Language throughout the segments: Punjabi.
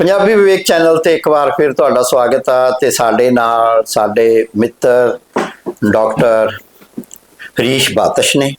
ਪੰਜਾਬੀ ਵਿਵੇਕ ਚੈਨਲ ਤੇ ਇੱਕ ਵਾਰ ਫਿਰ ਤੁਹਾਡਾ ਸਵਾਗਤ ਆ ਤੇ ਸਾਡੇ ਨਾਲ ਸਾਡੇ ਮਿੱਤਰ, ਡਾਕਟਰ ਹਰੀਸ਼ ਬਾਤਸ਼ ਨੇ।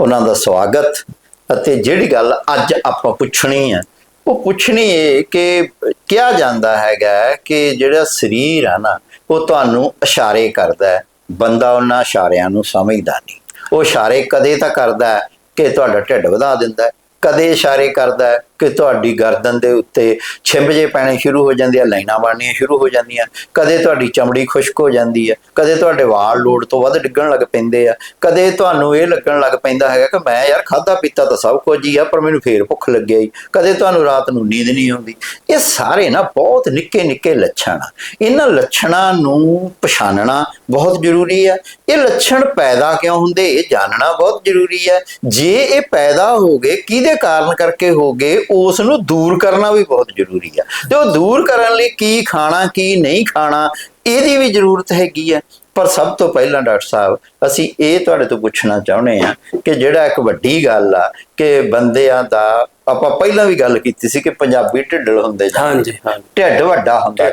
ਉਹਨਾਂ ਦਾ ਸਵਾਗਤ ਅਤੇ ਜਿਹੜੀ ਗੱਲ ਅੱਜ ਆਪਾਂ ਪੁੱਛਣੀ ਹੈ ਉਹ ਪੁੱਛਣੀ ਹੈ ਕਿ ਕਿਹਾ ਜਾਂਦਾ ਹੈਗਾ ਕਿ ਜਿਹੜਾ ਸਰੀਰ ਆ ਨਾ, ਉਹ ਤੁਹਾਨੂੰ ਇਸ਼ਾਰੇ ਕਰਦਾ ਹੈ। ਬੰਦਾ ਉਹਨਾਂ ਇਸ਼ਾਰਿਆਂ ਨੂੰ ਸਮਝਦਾ ਨਹੀਂ। ਉਹ ਇਸ਼ਾਰੇ ਕਦੇ ਤਾਂ ਕਰਦਾ ਹੈ ਕਿ ਤੁਹਾਡਾ ਢਿੱਡ ਵਧਾ ਦਿੰਦਾ ਹੈ, ਕਦੇ ਇਸ਼ਾਰੇ ਕਰਦਾ ਹੈ ਕਿ ਤੁਹਾਡੀ ਗਰਦਨ ਦੇ ਉੱਤੇ ਛਿੰਭਜੇ ਪੈਣੇ ਸ਼ੁਰੂ ਹੋ ਜਾਂਦੇ ਆ, ਲਾਈਨਾਂ ਬਣਨੀਆਂ ਸ਼ੁਰੂ ਹੋ ਜਾਂਦੀਆਂ, ਕਦੇ ਤੁਹਾਡੀ ਚਮੜੀ ਖੁਸ਼ਕ ਹੋ ਜਾਂਦੀ ਹੈ ਕਦੇ ਤੁਹਾਡੇ ਵਾਲ ਲੋੜ ਤੋਂ ਵੱਧ ਡਿੱਗਣ ਲੱਗ ਪੈਂਦੇ ਆ, ਕਦੇ ਤੁਹਾਨੂੰ ਇਹ ਲੱਗਣ ਲੱਗ ਪੈਂਦਾ ਹੈਗਾ ਕਿ ਮੈਂ ਯਾਰ ਖਾਦਾ ਪੀਤਾ ਤਾਂ ਸਭ ਕੁਝ ਹੀ ਆ, ਪਰ ਮੈਨੂੰ ਫੇਰ ਭੁੱਖ ਲੱਗਿਆ ਹੀ ਕਦੇ ਤੁਹਾਨੂੰ ਰਾਤ ਨੂੰ ਨੀਂਦ ਨਹੀਂ ਆਉਂਦੀ। ਇਹ ਸਾਰੇ ਨਾ ਬਹੁਤ ਨਿੱਕੇ ਨਿੱਕੇ ਲੱਛਣ ਆ। ਇਹਨਾਂ ਲੱਛਣਾਂ ਨੂੰ ਪਛਾਣਨਾ ਬਹੁਤ ਜ਼ਰੂਰੀ ਆ। ਇਹ ਲੱਛਣ ਪੈਦਾ ਕਿਉਂ ਹੁੰਦੇ, ਇਹ ਜਾਣਨਾ ਬਹੁਤ ਜ਼ਰੂਰੀ ਹੈ ਜੇ ਇਹ ਪੈਦਾ ਹੋ ਗਏ, ਕਿਹਦੇ ਕਾਰਨ ਕਰਕੇ ਹੋ ਗਏ ਉਸ ਨੂੰ ਦੂਰ ਕਰਨਾ ਵੀ ਬਹੁਤ ਜ਼ਰੂਰੀ ਹੈ ਤੇ ਉਹ ਦੂਰ ਕਰਨ ਲਈ ਕੀ ਖਾਣਾ ਕੀ ਨਹੀਂ ਖਾਣਾ ਇਹਦੀ ਵੀ ਜ਼ਰੂਰਤ ਹੈਗੀ ਹੈ ਪਰ ਸਭ ਤੋਂ ਪਹਿਲਾਂ ਡਾਕਟਰ ਸਾਹਿਬ ਅਸੀਂ ਇਹ ਤੁਹਾਡੇ ਤੋਂ ਪੁੱਛਣਾ ਚਾਹੁੰਦੇ ਆ ਕਿ ਜਿਹੜਾ ਇੱਕ ਵੱਡੀ ਗੱਲ ਆ ਕਿ ਬੰਦਿਆਂ ਦਾ ਆਪਾਂ ਪਹਿਲਾਂ ਵੀ ਗੱਲ ਕੀਤੀ ਸੀ ਕਿ ਪੰਜਾਬੀ ਢਿੱਡਲ ਹੁੰਦੇ ਜਾਂਦੇ ਹਾਂਜੀ ਢਿੱਡ ਵੱਡਾ ਹੁੰਦਾ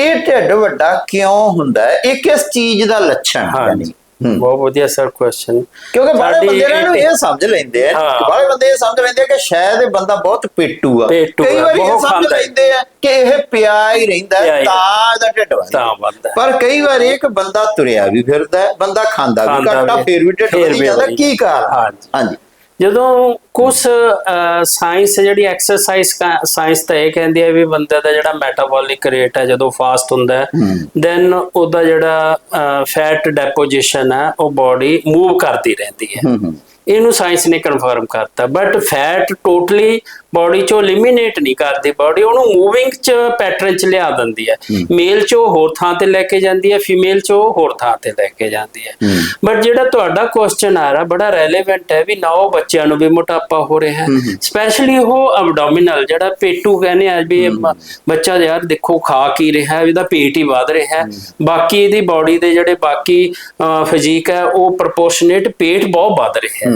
ਇਹ ਢਿੱਡ ਵੱਡਾ ਕਿਉਂ ਹੁੰਦਾ? ਇਹ ਕਿਸ ਚੀਜ਼ ਦਾ ਲੱਛਣ ਹੂੰ। ਬਹੁਤ ਵਧੀਆ ਸਰ ਕੁਐਸਚਨ ਕਿਉਂਕਿ ਬਾਹਲੇ ਬੰਦੇ ਇਹਨਾਂ ਨੂੰ ਇਹ ਸਮਝ ਲੈਂਦੇ ਆ ਹਾਂ। ਬਾਹਲੇ ਬੰਦੇ ਇਹ ਸਮਝ ਲੈਂਦੇ ਆ ਕਿ ਸ਼ਾਇਦ ਇਹ ਬੰਦਾ ਬਹੁਤ ਪੇਟੂ ਆ ਕਈ ਵਾਰੀ ਇਹ ਸਮਝ। ਲੈਂਦੇ ਆ ਕਿ ਇਹ ਪਿਆ ਹੀ ਰਹਿੰਦਾ ਤਾਂ ਇਹਦਾ ਢਿੱਡ ਵੱਧਦਾ ਵੱਧਦਾ। ਪਰ ਕਈ ਵਾਰੀ ਇੱਕ ਬੰਦਾ ਤੁਰਿਆ ਵੀ ਫਿਰਦਾ ਬੰਦਾ ਖਾਂਦਾ ਵੀ ਘੱਟਾ ਵੀ, ਫੇਰ ਵੀ ਢਿੱਡ ਫੇਰ ਵਧੀ ਵੀ ਜਾਂਦਾ ਵਧੀ। ਕੀ ਕਾਰਨ ਹਾਂਜੀ। ਜਦੋਂ ਕੁਝ ਸਾਇੰਸ ਜਿਹੜੀ ਐਕਸਰਸਾਈਜ਼ ਸਾਇੰਸ ਤਾਂ ਇਹ ਕਹਿੰਦੀ ਹੈ ਵੀ ਬੰਦੇ ਦਾ ਜਿਹੜਾ ਮੈਟਾਬੋਲਿਕ ਰੇਟ ਹੈ ਜਦੋਂ ਫਾਸਟ ਹੁੰਦਾ ਹੈ ਦੈਨ ਉਹਦਾ ਜਿਹੜਾ ਫੈਟ ਡੈਪੋਜੀਸ਼ਨ ਹੈ ਉਹ ਬਾਡੀ ਮੂਵ ਕਰਦੀ ਰਹਿੰਦੀ ਹੂੰ। ਇਹਨੂੰ ਸਾਇੰਸ ਨੇ ਕਨਫਰਮ ਕਰਤਾ। ਬਟ ਫੈਟ ਟੋਟਲੀ ਬਾਡੀ ਚੋਂ ਐਲੀਮੀਨੇਟ ਨਹੀਂ ਕਰਦੀ ਬਾਡੀ ਉਹਨੂੰ ਮੂਵਿੰਗ ਚ ਪੈਟਰਨ ਚ ਲਿਆ ਦਿੰਦੀ ਹੈ। ਮੇਲ ਚ ਹੋਰ ਥਾਂ ਤੇ ਲੈ ਕੇ ਜਾਂਦੀ ਹੈ ਫੀਮੇਲ ਚ ਹੋਰ ਥਾਂ ਤੇ ਲੈ ਕੇ ਜਾਂਦੀ ਹੈ। ਬਟ ਜਿਹੜਾ ਤੁਹਾਡਾ ਕੁਐਸਚਨ ਆ ਰਿਹਾ ਬੜਾ ਰੈਲੇਵੈਂਟ ਹੈ ਵੀ ਨਾ ਉਹ ਬੱਚਿਆਂ ਨੂੰ ਵੀ ਮੋਟਾਪਾ ਹੋ ਰਿਹਾ ਹੈ। ਸਪੈਸ਼ਲੀ ਉਹ ਅਬਡੋਮਿਨਲ ਜਿਹੜਾ ਪੇਟੂ ਕਹਿੰਦੇ ਆ ਵੀ ਬੱਚਾ ਯਾਰ ਦੇਖੋ ਖਾ ਕੀ ਰਿਹਾ ਹੈ ਇਹਦਾ ਪੇਟ ਹੀ ਵਧ ਰਿਹਾ ਹੈ। ਬਾਕੀ ਇਹਦੀ ਬਾਡੀ ਦੇ ਜਿਹੜੇ ਬਾਕੀ ਫਿਜ਼ੀਕ ਹੈ ਉਹ ਪ੍ਰੋਪੋਰਸ਼ਨੇਟ ਪੇਟ ਬਹੁਤ ਵਧ ਰਿਹਾ ਹੈ।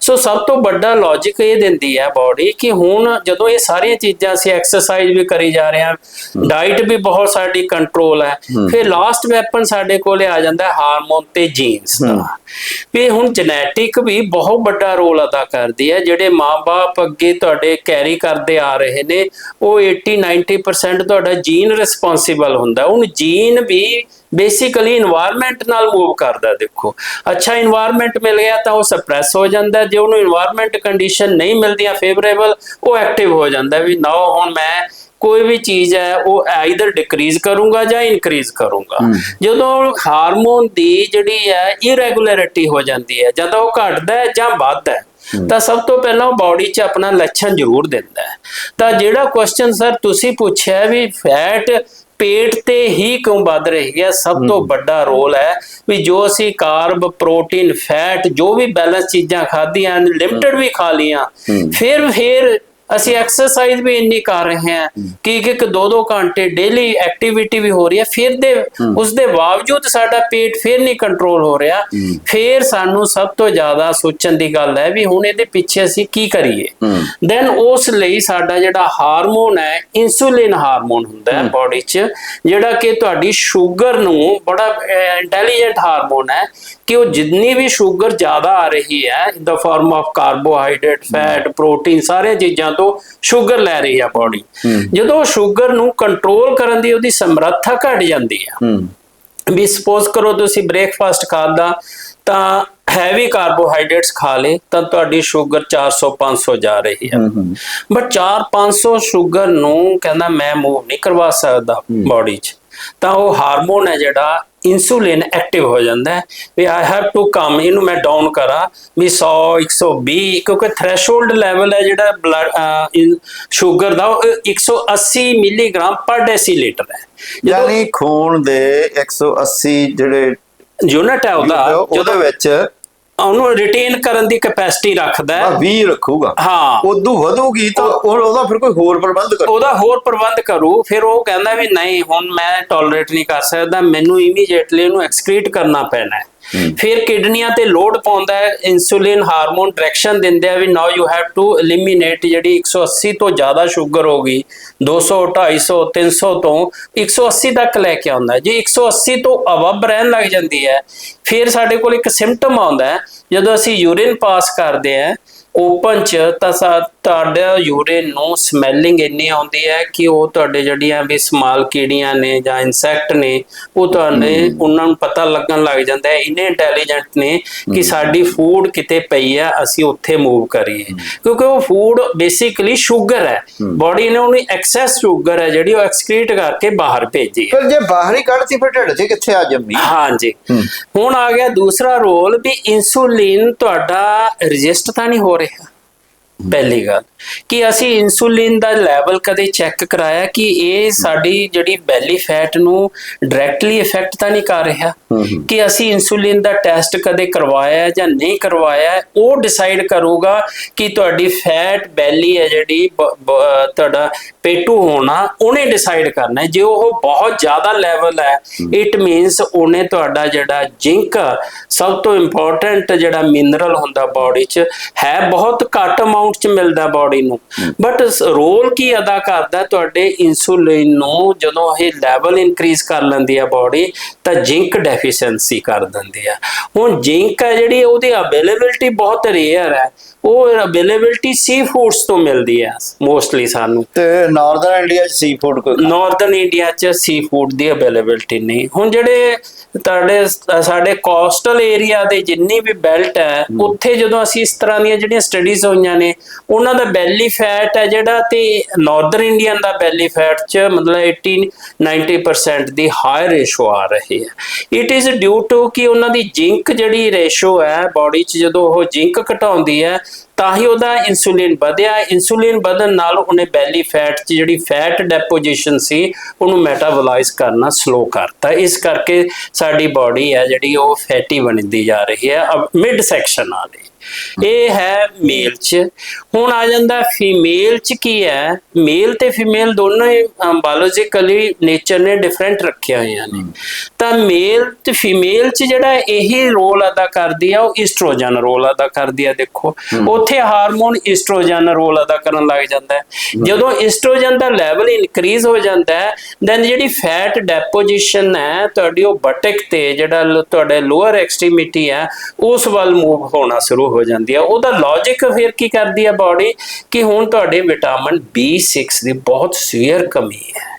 ਸੋ ਸਭ ਤੋਂ ਵੱਡਾ ਲੌਜੀਕ ਇਹ ਦਿੰਦੀ ਹੈ ਬਾਡੀ ਕਿ ਹੁਣ ਜਦੋਂ ਇਹ ਸਾਰੀਆਂ ਚੀਜ਼ਾਂ ਅਸੀਂ ਐਕਸਰਸਾਈਜ਼ ਵੀ ਕਰੀ ਜਾ ਰਹੇ ਹਾਂ ਡਾਈਟ ਵੀ ਬਹੁਤ ਸਾਡੀ ਕੰਟਰੋਲ ਹੈ ਫਿਰ ਲਾਸਟ ਵੈਪਨ ਸਾਡੇ ਕੋਲੇ ਆ ਜਾਂਦਾ ਹਾਰਮੋਨ ਤੇ ਜੀਨਸ ਦਾ। ਵੀ ਹੁਣ ਜੈਨੇਟਿਕ ਵੀ ਬਹੁਤ ਵੱਡਾ ਰੋਲ ਅਦਾ ਕਰਦੀ ਹੈ ਜਿਹੜੇ ਮਾਪੇ ਅੱਗੇ ਤੁਹਾਡੇ ਕੈਰੀ ਕਰਦੇ ਆ ਰਹੇ ਨੇ ਉਹ 80 90% ਤੁਹਾਡਾ ਜੀਨ ਰਿਸਪੌਂਸਿਬਲ ਹੁੰਦਾ। ਉਹਨੂੰ ਜੀਨ ਵੀ ਬੇਸਿਕਲੀ এনवायरमेंट ਨਾਲ ਮੂਵ ਕਰਦਾ ਦੇਖੋ। ਅੱਛਾ এনवायरमेंट ਮਿਲ ਗਿਆ ਤਾਂ ਉਹ ਸਪਰੈਸ ਹੋ ਜਾਂਦਾ ਜੇ ਉਹਨੂੰ এনवायरमेंट ਕੰਡੀਸ਼ਨ ਨਹੀਂ ਮਿਲਦੀਆਂ ਫੇਵਰੇਬਲ ਉਹ ਐਕਟਿਵ ਹੋ ਜਾਂਦਾ ਵੀ ਨਾ ਹੁਣ ਮੈਂ ਕੋਈ ਵੀ ਚੀਜ਼ ਹੈ ਉਹ ਆਈਦਰ ਡਿਕਰੀਜ਼ ਕਰੂੰਗਾ ਜਾਂ ਇਨਕਰੀਜ਼ ਕਰੂੰਗਾ। ਜਦੋਂ ਹਾਰਮੋਨ ਦੀ ਜਿਹੜੀ ਹੈ ਇਰੈਗੂਲੈਰਿਟੀ ਹੋ ਜਾਂਦੀ ਹੈ ਜਦੋਂ ਉਹ ਘਟਦਾ ਹੈ ਜਾਂ ਵੱਧਦਾ ਹੈ ਤਾਂ ਸਭ ਤੋਂ ਪਹਿਲਾਂ ਉਹ ਬਾਡੀ 'ਚ ਆਪਣਾ ਲੱਛਣ ਜ਼ਰੂਰ ਦਿੰਦਾ ਹੈ। ਤਾਂ ਜਿਹੜਾ ਕੁਐਸਚਨ ਸਰ ਤੁਸੀਂ ਪੁੱਛਿਆ ਵੀ ਫੈਟ ਪੇਟ ਤੇ ਹੀ ਕਿਉਂ ਵੱਧ ਰਹੀ ਹੈ? ਸਭ ਤੋਂ ਵੱਡਾ ਰੋਲ ਹੈ ਵੀ ਜੋ ਅਸੀਂ ਕਾਰਬ ਪ੍ਰੋਟੀਨ ਫੈਟ ਜੋ ਵੀ ਬੈਲੈਂਸ ਚੀਜ਼ਾਂ ਖਾਧੀਆਂ ਲਿਮਟਿਡ ਵੀ ਖਾ ਲੀਆਂ ਫਿਰ ਫਿਰ ਅਸੀਂ ਐਕਸਰਸਾਈਜ਼ ਵੀ ਇੰਨੀ ਕਰ ਰਹੇ ਹਾਂ ਕਿ ਦੋ ਦੋ ਘੰਟੇ ਡੇਲੀ ਐਕਟੀਵਿਟੀ ਵੀ ਹੋ ਰਹੀ ਹੈ। ਫਿਰ ਦੇ ਉਸ ਦੇ ਬਾਵਜੂਦ ਸਾਡਾ ਪੇਟ ਫਿਰ ਨਹੀਂ ਕੰਟਰੋਲ ਹੋ ਰਿਹਾ। ਫਿਰ ਸਾਨੂੰ ਸਭ ਤੋਂ ਜ਼ਿਆਦਾ ਸੋਚਣ ਦੀ ਗੱਲ ਹੈ ਵੀ ਹੁਣ ਇਹਦੇ ਪਿੱਛੇ ਅਸੀਂ ਕੀ ਕਰੀਏ। ਦੈਨ ਉਸ ਲਈ ਸਾਡਾ ਜਿਹੜਾ ਹਾਰਮੋਨ ਹੈ ਇਨਸੂਲਿਨ ਹਾਰਮੋਨ ਹੁੰਦਾ ਹੈ ਬਾਡੀ 'ਚ ਜਿਹੜਾ ਕਿ ਤੁਹਾਡੀ ਸ਼ੂਗਰ ਨੂੰ ਬੜਾ ਇੰਟੈਲੀਜੈਂਟ ਹਾਰਮੋਨ ਹੈ ਕਿ ਉਹ ਜਿੰਨੀ ਵੀ ਸ਼ੂਗਰ ਜ਼ਿਆਦਾ ਆ ਰਹੀ ਹੈ in the form of carbohydrate fat protein ਸਾਰੇ ਚੀਜ਼ਾਂ ਤੋਂ ਸ਼ੂਗਰ ਲੈ ਰਹੀ ਹੈ। ਬਾਡੀ ਜਦੋਂ ਸ਼ੂਗਰ ਨੂੰ ਕੰਟਰੋਲ ਕਰਨ ਦੀ ਉਹਦੀ ਸਮਰੱਥਾ ਘਟ ਜਾਂਦੀ ਹੂੰ। ਵੀ ਸਪੋਜ਼ ਕਰੋ ਤੁਸੀਂ ਬ੍ਰੇਕਫਾਸਟ ਖਾਦਾ ਤਾਂ ਹੈਵੀ ਕਾਰਬੋਹਾਈਡਰੇਟਸ ਖਾ ਲੇ ਤਾਂ ਤੁਹਾਡੀ ਸ਼ੂਗਰ 400 500 ਜਾ ਰਹੀ ਹੈ ਬਟ 4 500 ਸ਼ੂਗਰ ਨੂੰ ਕਹਿੰਦਾ ਮੈਂ ਮੂਵ ਨਹੀਂ ਕਰਵਾ ਸਕਦਾ ਬਾਡੀ 'ਚ ਤਾਂ ਉਹ ਹਾਰਮੋਨ ਹੈ ਜਿਹੜਾ ਇਨਸੂਲਿਨ ਐਕਟਿਵ ਹੋ ਜਾਂਦਾ ਹੈ। ਵੀ ਆਈ ਹੈਵ ਟੂ ਕਮ ਇਹਨੂੰ ਮੈਂ ਡਾਊਨ ਕਰਾਂ। ਵੀ 100 120 ਕਿਉਂਕਿ ਥ੍ਰੈਸ਼ੋਲਡ ਲੈਵਲ ਹੈ ਜਿਹੜਾ ਬਲੱਡ ਸ਼ੂਗਰ ਦਾ ਉਹ 180 ਮਿਲੀਗ੍ਰਾਮ ਪਰ ਡੈਸੀਲੀਟਰ ਹੈ। ਯਾਨੀ ਖੂਨ ਦੇ 180 ਜਿਹੜੇ ਯੂਨਿਟ ਹੈ ਉਹਦਾ ਉਹਦੇ ਵਿੱਚ ਉਹਨੂੰ ਰਿਟੇਨ ਕਰਨ ਦੀ ਕੈਪੈਸਿਟੀ ਰੱਖਦਾ ਹੈ। 20 ਰੱਖੂਗਾ। ਹਾਂ। ਉਦੋਂ ਵਧੂਗੀ ਤਾਂ ਉਹ- ਉਹਦਾ ਫਿਰ ਕੋਈ ਹੋਰ ਪ੍ਰਬੰਧ ਕਰ ਉਹਦਾ ਹੋਰ ਪ੍ਰਬੰਧ ਕਰੂ ਫਿਰ ਉਹ ਕਹਿੰਦਾ ਵੀ ਨਹੀਂ ਹੁਣ ਮੈਂ ਟੋਲਰੇਟ ਨਹੀਂ ਕਰ ਸਕਦਾ ਮੈਨੂੰ ਇਮੀਡੀਏਟਲੀ ਉਹਨੂੰ ਐਕਸਕ੍ਰੀਟ ਕਰਨਾ ਪੈਣਾ ਹੈ। ਫਿਰ ਕਿਡਨੀਆਂ ਤੇ ਲੋਡ ਪਾਉਂਦਾ ਹੈ ਇਨਸੂਲਿਨ ਹਾਰਮੋਨ ਡਾਇਰੈਕਸ਼ਨ ਦਿੰਦੇ ਆ ਵੀ now you have to eliminate ਜਿਹੜੀ 180 ਤੋਂ ਜ਼ਿਆਦਾ ਸ਼ੂਗਰ ਹੋ ਗਈ 200 250 300 ਤੋਂ 180 ਤੱਕ ਲੈ ਕੇ ਆਉਂਦਾ ਹੈ। ਜੇ 180 ਤੋਂ ਅਬਵ ਰਹਿਣ ਲੱਗ ਜਾਂਦੀ ਹੈ, ਫਿਰ ਸਾਡੇ ਕੋਲ ਇੱਕ ਸਿੰਪਟਮ ਆਉਂਦਾ ਹੈ, ਜਦੋਂ ਅਸੀਂ ਯੂਰਿਨ ਪਾਸ ਕਰਦੇ ਆ ਓਪਨ ਚ ਤਾਂ ਤੁਹਾਡਾ ਯੂਰਿਨ ਨੂੰ ਸਮੈਲਿੰਗ ਇੰਨੀ ਆਉਂਦੀ ਹੈ ਕਿ ਉਹ ਤੁਹਾਡੇ ਜਿਹੜੀਆਂ ਵੀ ਸਮਾਲ ਕੀੜੀਆਂ ਨੇ ਜਾਂ ਇਨਸੈਕਟ ਨੇ ਉਹ ਤੁਹਾਡੇ ਉਹਨਾਂ ਨੂੰ ਪਤਾ ਲੱਗਣ ਲੱਗ ਜਾਂਦਾ ਹੈ। ਇੰਨੇ ਇੰਟੈਲੀਜੈਂਟ ਨੇ ਕਿ ਸਾਡੀ ਫੂਡ ਕਿਤੇ ਪਈ ਹੈ ਅਸੀਂ ਉੱਥੇ ਮੂਵ ਕਰੀਏ। ਕਿਉਂਕਿ ਉਹ ਫੂਡ ਬੇਸਿਕਲੀ ਸ਼ੂਗਰ ਹੈ। ਬਾਡੀ ਨੇ ਉਹਨੂੰ ਐਕਸੈਸ ਸ਼ੂਗਰ ਹੈ ਜਿਹੜੀ ਉਹ ਐਕਸਕ੍ਰੀਟ ਕਰਕੇ ਬਾਹਰ ਭੇਜੀ ਹੈ। ਫਿਰ ਜੇ ਬਾਹਰੀ ਕੱਢਤੀ ਫਿਰ ਢਿੱਡ 'ਚ ਕਿੱਥੇ ਆ ਜੰਮੀ? ਹਾਂਜੀ। ਹੁਣ ਆ ਗਿਆ ਦੂਸਰਾ ਰੋਲ ਵੀ ਇਨਸੂਲਿਨ ਤੁਹਾਡਾ ਰਜਿਸਟ ਤਾਂ ਨਹੀਂ ਹੋ ਰਿਹਾ। ਪਹਿਲੀ ਗੱਲ ਕਿ ਅਸੀਂ ਇਨਸੂਲਿਨ ਦਾ ਲੈਵਲ ਕਦੇ ਚੈੱਕ ਕਰਾਇਆ ਕਿ ਇਹ ਸਾਡੀ ਜਿਹੜੀ ਬੈਲੀ ਫੈਟ ਨੂੰ ਡਾਇਰੈਕਟਲੀ ਇਫੈਕਟ ਤਾਂ ਨਹੀਂ ਕਰ ਰਿਹਾ? ਕਿ ਅਸੀਂ ਇਨਸੂਲਿਨ ਦਾ ਟੈਸਟ ਕਦੇ ਕਰਵਾਇਆ ਜਾਂ ਨਹੀਂ ਕਰਵਾਇਆ ਉਹ ਡਿਸਾਈਡ ਕਰੂਗਾ ਕਿ ਤੁਹਾਡੀ ਫੈਟ ਬੈਲੀ ਹੈ ਜਿਹੜੀ ਤੁਹਾਡਾ ਪੇਟੂ ਹੋਣਾ ਉਹਨੇ ਡਿਸਾਈਡ ਕਰਨਾ ਹੈ। ਜੇ ਉਹ ਬਹੁਤ ਜ਼ਿਆਦਾ ਲੈਵਲ ਹੈ ਇਟ ਮੀਨਸ ਉਹਨੇ ਤੁਹਾਡਾ ਜਿਹੜਾ ਜਿੰਕ ਸਭ ਤੋਂ ਇੰਪੋਰਟੈਂਟ ਜਿਹੜਾ ਮਿਨਰਲ ਹੁੰਦਾ ਬਾਡੀ 'ਚ ਹੈ ਬਹੁਤ ਘੱਟ ਅਮਾਉਂਟ 'ਚ ਮਿਲਦਾ ਬਾਡੀ ਨੂੰ। ਬਟ ਰੋਲ ਕੀ ਅਦਾ ਕਰਦਾ ਤੁਹਾਡੇ ਇਨਸੂਲਿਨ ਨੂੰ ਜਦੋਂ ਇਹ ਲੈਵਲ ਇਨਕਰੀਜ਼ ਕਰ ਲੈਂਦੀ ਹੈ ਬੋਡੀ ਤਾਂ ਜਿੰਕ ਡੈਫੀਸ਼ੀਐਂਸੀ ਕਰ ਦਿੰਦੀ ਹੈ। ਹੁਣ ਜਿੰਕ ਹੈ ਜਿਹੜੀ, ਉਹਦੀ ਅਵੇਲੇਬਿਲਟੀ ਬਹੁਤ ਰੇਅਰ ਹੈ। ਉਹ ਅਵੇਲੇਬਿਲਟੀ ਸੀ ਫੂਡਸ ਤੋਂ ਮਿਲਦੀ ਹੈ ਮੋਸਟਲੀ ਸਾਨੂੰ। ਤੇ ਨਾਰਦਰਨ ਇੰਡੀਆ 'ਚ ਸੀ ਫੂਡ ਕੋਈ ਨਾਰਥਰਨ ਇੰਡੀਆ ਚ ਸੀ ਫੂਡ ਦੀ ਅਵੇਲੇਬਿਲਟੀ ਨਹੀਂ। ਹੁਣ ਜਿਹੜੇ ਤੁਹਾਡੇ ਸਾਡੇ ਕੋਸਟਲ ਏਰੀਆ ਦੇ ਜਿੰਨੀ ਵੀ ਬੈਲਟ ਹੈ ਉੱਥੇ ਜਦੋਂ ਅਸੀਂ ਇਸ ਤਰ੍ਹਾਂ ਦੀਆਂ ਜਿਹੜੀਆਂ ਸਟੱਡੀਜ਼ ਹੋਈਆਂ ਨੇ ਉਹਨਾਂ ਦਾ ਬੈਲੀ ਫੈਟ ਹੈ ਜਿਹੜਾ ਤੇ ਨਾਰਥਰਨ ਇੰਡੀਅਨ ਦਾ ਬੈਲੀ ਫੈਟ ਚ ਮਤਲਬ 80 90% ਦੀ ਹਾਈ ਰੇਸ਼ੋ ਆ ਰਹੀ ਹੈ। ਇਟ ਇਜ਼ ਡਿਊ ਟੂ ਕਿ ਉਹਨਾਂ ਦੀ ਜਿੰਕ ਜਿਹੜੀ ਰੇਸ਼ੋ ਹੈ ਬਾਡੀ ਚ ਜਦੋਂ ਉਹ ਜਿੰਕ ਘਟਾਉਂਦੀ ਹੈ ਤਾਂ ਹੀ ਉਹਦਾ ਇਨਸੂਲਿਨ ਵਧਿਆ। ਇਨਸੂਲਿਨ ਵਧਣ ਨਾਲ ਉਹਨੇ ਬੈਲੀ ਫੈਟ 'ਚ ਜਿਹੜੀ ਫੈਟ ਡੈਪੋਜੀਸ਼ਨ ਸੀ, ਉਹਨੂੰ ਮੈਟਾਬੋਲਾਈਜ਼ ਕਰਨਾ ਸਲੋ ਕਰਤਾ। ਇਸ ਕਰਕੇ ਸਾਡੀ ਬਾਡੀ ਹੈ ਜਿਹੜੀ ਉਹ ਫੈਟੀ ਬਣਦੀ ਜਾ ਰਹੀ ਹੈ। ਅਬ ਮਿਡ ਸੈਕਸ਼ਨ ਆ ਰਹੀ ਇਹ ਹੈ ਮੇਲ 'ਚ। ਹੁਣ ਆ ਜਾਂਦਾ ਫੀਮੇਲ 'ਚ ਕੀ ਹੈ? ਮੇਲ ਤੇ ਫੀਮੇਲ ਦੋਨੋਂ ਹੀ ਬਾਇਓਲੋਜੀਕਲੀ ਨੇਚਰ ਨੇ ਡਿਫਰੈਂਟ ਰੱਖਿਆ ਹੋਈਆਂ ਨੇ। ਤਾਂ ਮੇਲ ਤੇ ਫੀਮੇਲ 'ਚ ਜਿਹੜਾ ਇਹੀ ਰੋਲ ਅਦਾ ਕਰਦੀ ਆ ਉਹ ਈਸਟ੍ਰੋਜਨ ਰੋਲ ਅਦਾ ਕਰਦੀ ਆ ਦੇਖੋ। ਉੱਥੇ ਹਾਰਮੋਨ ਈਸਟ੍ਰੋਜਨ ਰੋਲ ਅਦਾ ਕਰਨ ਲੱਗ ਜਾਂਦਾ ਹੈ। ਜਦੋਂ ਈਸਟ੍ਰੋਜਨ ਦਾ ਲੈਵਲ ਇਨਕਰੀਜ਼ ਹੋ ਜਾਂਦਾ ਹੈ ਦੈਨ ਜਿਹੜੀ ਫੈਟ ਡੈਪੋਜੀਸ਼ਨ ਹੈ ਤੁਹਾਡੀ ਉਹ ਬਟਕ ਤੇ ਜਿਹੜਾ ਤੁਹਾਡੇ ਲੋਅਰ ਐਕਸਟ੍ਰੀਮਿਟੀ ਹੈ ਉਸ ਵੱਲ ਮੂਵ ਹੋਣਾ ਸ਼ੁਰੂ ਹੋ ਜਾਂਦੀ ਹੈ ਉਹਦਾ ਲੌਜੀਕ ਫਿਰ ਕੀ ਕਰਦੀ ਹੈ ਬਾਡੀ ਕਿ ਹੁਣ ਤੁਹਾਡੇ ਵਿਟਾਮਿਨ B6 ਦੀ ਬਹੁਤ ਸੀਵੀਅਰ ਕਮੀ ਹੈ।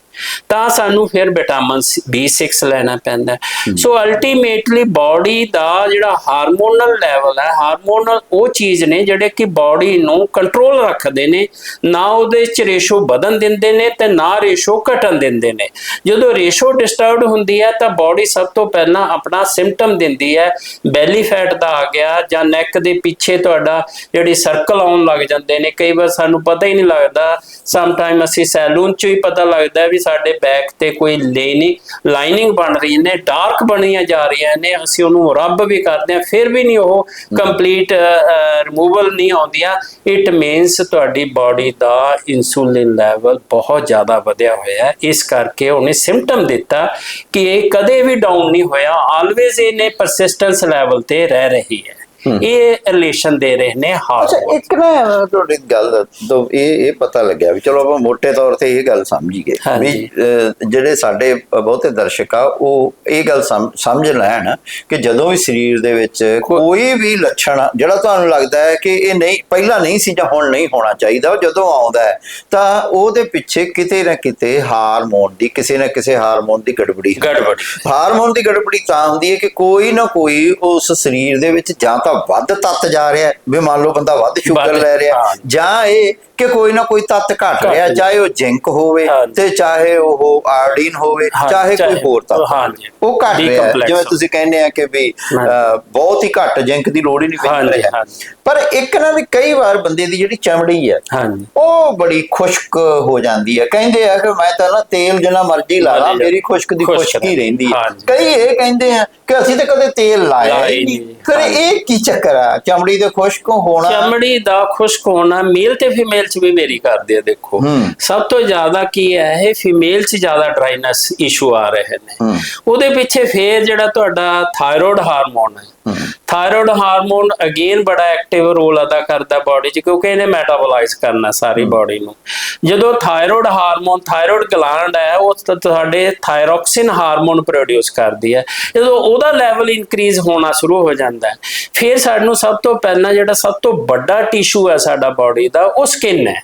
ਤਾਂ ਸਾਨੂੰ ਫਿਰ ਵਿਟਾਮਿਨ B6 ਲੈਣਾ ਪੈਂਦਾ ਸੋ ਅਲਟੀਮੇਟਲੀ ਬਾਡੀ ਦਾ ਜਿਹੜਾ ਹਾਰਮੋਨਲ ਲੈਵਲ ਹੈ ਹਾਰਮੋਨਲ ਉਹ ਚੀਜ਼ ਨੇ ਜਿਹੜੇ ਕਿ ਬਾਡੀ ਨੂੰ ਕੰਟਰੋਲ ਰੱਖਦੇ ਨੇ, ਨਾ ਉਹਦੇ ਚ ਰੇਸ਼ੋ ਵਧਣ ਦਿੰਦੇ ਨੇ ਤੇ ਨਾ ਰੇਸ਼ੋ ਘਟਣ ਦਿੰਦੇ ਨੇ। ਜਦੋਂ ਰੇਸ਼ੋ ਡਿਸਟਰਬਡ ਹੁੰਦੀ ਹੈ ਤਾਂ ਬਾਡੀ ਸਭ ਤੋਂ ਪਹਿਲਾਂ ਆਪਣਾ ਸਿੰਪਟਮ ਦਿੰਦੀ ਹੈ। ਬੈਲੀ ਫੈਟ ਦਾ ਆ ਗਿਆ ਜਾਂ ਨੈਕ ਦੇ ਪਿੱਛੇ ਤੁਹਾਡਾ ਜਿਹੜੀ ਸਰਕਲ ਆਉਣ ਲੱਗ ਜਾਂਦੇ ਨੇ। ਕਈ ਵਾਰ ਸਾਨੂੰ ਪਤਾ ਹੀ ਨਹੀਂ ਲੱਗਦਾ। ਸਮ ਟਾਈਮ ਅਸੀਂ ਸੈਲੂਨ ਚ ਵੀ ਪਤਾ ਲੱਗਦਾ ਵੀ ਸਾਡੇ ਬੈਕ ਤੇ ਕੋਈ ਲੇਨੀ ਲਾਈਨਿੰਗ ਬਣ ਰਹੀ ਨੇ ਡਾਰਕ ਬਣੀਆਂ ਜਾ ਰਹੀਆਂ ਨੇ, ਅਸੀਂ ਉਹਨੂੰ ਰੱਬ ਵੀ ਕਰਦੇ ਹਾਂ, ਫਿਰ ਵੀ ਨਹੀਂ ਉਹ ਕੰਪਲੀਟ ਰਿਮੂਵਲ ਨਹੀਂ ਆਉਂਦੀਆਂ। ਇਟ ਮੀਨਸ ਤੁਹਾਡੀ ਬਾਡੀ ਦਾ ਇਨਸੂਲਿਨ ਲੈਵਲ ਬਹੁਤ ਜ਼ਿਆਦਾ ਵਧਿਆ ਹੋਇਆ ਹੈ। ਇਸ ਕਰਕੇ ਉਹਨੇ ਸਿੰਪਟਮ ਦਿੱਤਾ ਕਿ ਇਹ ਕਦੇ ਵੀ ਡਾਊਨ ਨਹੀਂ ਹੋਇਆ ਆਲਵੇਜ਼ ਇਹਨੇ ਪਰਸਿਸਟੈਂਸ ਲੈਵਲ ਤੇ ਰਹਿ ਰਹੀ ਹੈ। ਇਹ ਰਿਲੇਸ਼ਨ ਦੇ ਰਹੇ ਨੇ ਅੱਛਾ ਹਾਰਮੋਨ ਇੱਕ ਨਾ ਤੁਹਾਡੀ ਗੱਲ ਤੋਂ ਇਹ ਇਹ ਪਤਾ ਲੱਗਿਆ ਵੀ ਚਲੋ ਆਪਾਂ ਮੋٹے ਤੌਰ ਤੇ ਇਹ ਗੱਲ ਸਮਝ ਗਏ। ਵੀ ਜਿਹੜੇ ਸਾਡੇ ਬਹੁਤੇ ਦਰਸ਼ਕ ਆ ਉਹ ਇਹ ਗੱਲ ਸਮ- ਸਮਝ ਲੈਣ ਕਿ ਜਦੋਂ ਵੀ ਸਰੀਰ ਦੇ ਵਿੱਚ ਕੋਈ ਵੀ ਲੱਛਣ ਜਿਹੜਾ ਤੁਹਾਨੂੰ ਲੱਗਦਾ ਹੈ ਕਿ ਇਹ ਨਹੀਂ ਪਹਿਲਾਂ ਨਹੀਂ ਸੀ ਜਾਂ ਹੁਣ ਨਹੀਂ ਹੋਣਾ ਚਾਹੀਦਾ ਉਹ ਜਦੋਂ ਆਉਂਦਾ ਹੈ ਤਾਂ ਉਹਦੇ ਪਿੱਛੇ ਕਿਤੇ ਨਾ ਕਿਤੇ ਹਾਰਮੋਨ ਦੀ ਕਿਸੇ ਨਾ ਕਿਸੇ ਹਾਰਮੋਨ ਦੀ ਗੜਬੜੀ। ਗੜਬੜੀ। ਹਾਰਮੋਨ ਦੀ ਗੜਬੜੀ ਤਾਂ ਹੁੰਦੀ ਹੈ ਕਿ ਕੋਈ ਨਾ ਕੋਈ ਉਸ ਸਰੀਰ ਦੇ ਵਿੱਚ ਜਾਂ ਤਾਂ ਵੱਧ ਤੱਤ ਜਾ ਰਿਹਾ ਹੈ, ਵੀ ਮੰਨ ਲਓ ਬੰਦਾ ਵੱਧ ਸ਼ੂਗਰ ਲੈ ਰਿਹਾ ਹਾਂ। ਜਾਂ ਇਹ ਕਿ ਕੋਈ ਨਾ ਕੋਈ ਤੱਤ ਘਟ ਰਿਹਾ ਚਾਹੇ ਉਹ ਜਿੰਕ ਹੋਵੇ। ਤੇ ਚਾਹੇ ਉਹ ਆਇਓਡੀਨ ਹੋਵੇ ਹਾਂ, ਚਾਹੇ ਕੋਈ ਹੋਰ ਤੱਤ। ਉਹ ਘਟ ਰਿਹਾ ਹੈ। ਜਿਵੇਂ ਤੁਸੀਂ ਕਹਿੰਦੇ ਆ ਕਿ ਵੀ ਬਹੁਤ ਹੀ ਘੱਟ ਜਿੰਕ ਦੀ ਲੋੜ ਹੀ ਨਹੀਂ ਪੈਂਦੀ ਹਾਂਜੀ। ਪਰ ਇੱਕ ਨਾ ਵੀ ਕਈ ਵਾਰ ਬੰਦੇ ਦੀ ਜਿਹੜੀ ਚਮੜੀ ਹੈ ਉਹ ਬੜੀ ਖੁਸ਼ਕ ਹੋ ਜਾਂਦੀ ਹੈ ਕਹਿੰਦੇ ਆ ਕਿ ਮੈਂ ਤਾਂ ਨਾ ਤੇਲ ਜਿੰਨਾ ਮਰਜ਼ੀ ਲਾ ਲਾਂ। ਮੇਰੀ ਖੁਸ਼ਕ ਦੀ ਖੁਸ਼ਕ ਹੀ ਰਹਿੰਦੀ ਹੈ। ਕਈ ਇਹ ਕਹਿੰਦੇ ਆ ਕਿ ਅਸੀਂ ਤਾਂ ਕਦੇ ਤੇਲ ਲਾਇਆ ਹੀ ਹੀ ਨਹੀਂ ਨਹੀਂ। ਫਿਰ ਇਹ ਕੀ ਚੱਕਰ ਆ ਚਮੜੀ ਦੇ ਖੁਸ਼ਕ ਹੋਣਾ ਚਮੜੀ ਦਾ ਖੁਸ਼ਕ ਹੋਣਾ ਮੇਲ ਤੇ ਫੀਮੇਲ ਚ ਵੀ ਮੇਰੀ ਕਰਦੇ ਆ ਦੇਖੋ। ਸਭ ਤੋਂ ਜ਼ਿਆਦਾ ਕੀ ਹੈ ਇਹ ਫੀਮੇਲ ਚ ਜ਼ਿਆਦਾ ਡਰਾਈਨੈਸ ਇਸ਼ੂ ਆ ਰਹੇ ਨੇ। ਉਹਦੇ ਪਿੱਛੇ ਫੇਰ ਜਿਹੜਾ ਤੁਹਾਡਾ ਥਾਇਰੋਇਡ ਹਾਰਮੋਨ ਹੈ ਥਾਇਰੋਇਡ ਹਾਰਮੋਨ ਅਗੇਨ ਬੜਾ ਐਕਟਿਵ ਰੋਲ ਅਦਾ ਕਰਦਾ ਬਾਡੀ 'ਚ ਕਿਉਂਕਿ ਇਹਨੇ ਮੈਟਾਬੋਲਾਈਜ਼ ਕਰਨਾ ਸਾਰੀ ਬਾਡੀ ਨੂੰ। ਜਦੋਂ ਥਾਇਰੋਇਡ ਹਾਰਮੋਨ ਥਾਇਰੋਇਡ ਗਲੈਂਡ ਹੈ ਉਹ ਤੁਹਾਡੇ ਥਾਇਰੋਕਸਿਨ ਹਾਰਮੋਨ ਪ੍ਰੋਡਿਊਸ ਕਰਦੀ ਹੈ। ਜਦੋਂ ਉਹਦਾ ਲੈਵਲ ਇਨਕਰੀਜ਼ ਹੋਣਾ ਸ਼ੁਰੂ ਹੋ ਜਾਂਦਾ ਹੈ ਫਿਰ ਸਾਨੂੰ ਸਭ ਤੋਂ ਪਹਿਲਾਂ ਜਿਹੜਾ ਸਭ ਤੋਂ ਵੱਡਾ ਟਿਸ਼ੂ ਹੈ ਸਾਡਾ ਬਾਡੀ ਦਾ ਉਹ ਸਕਿਨ ਹੈ।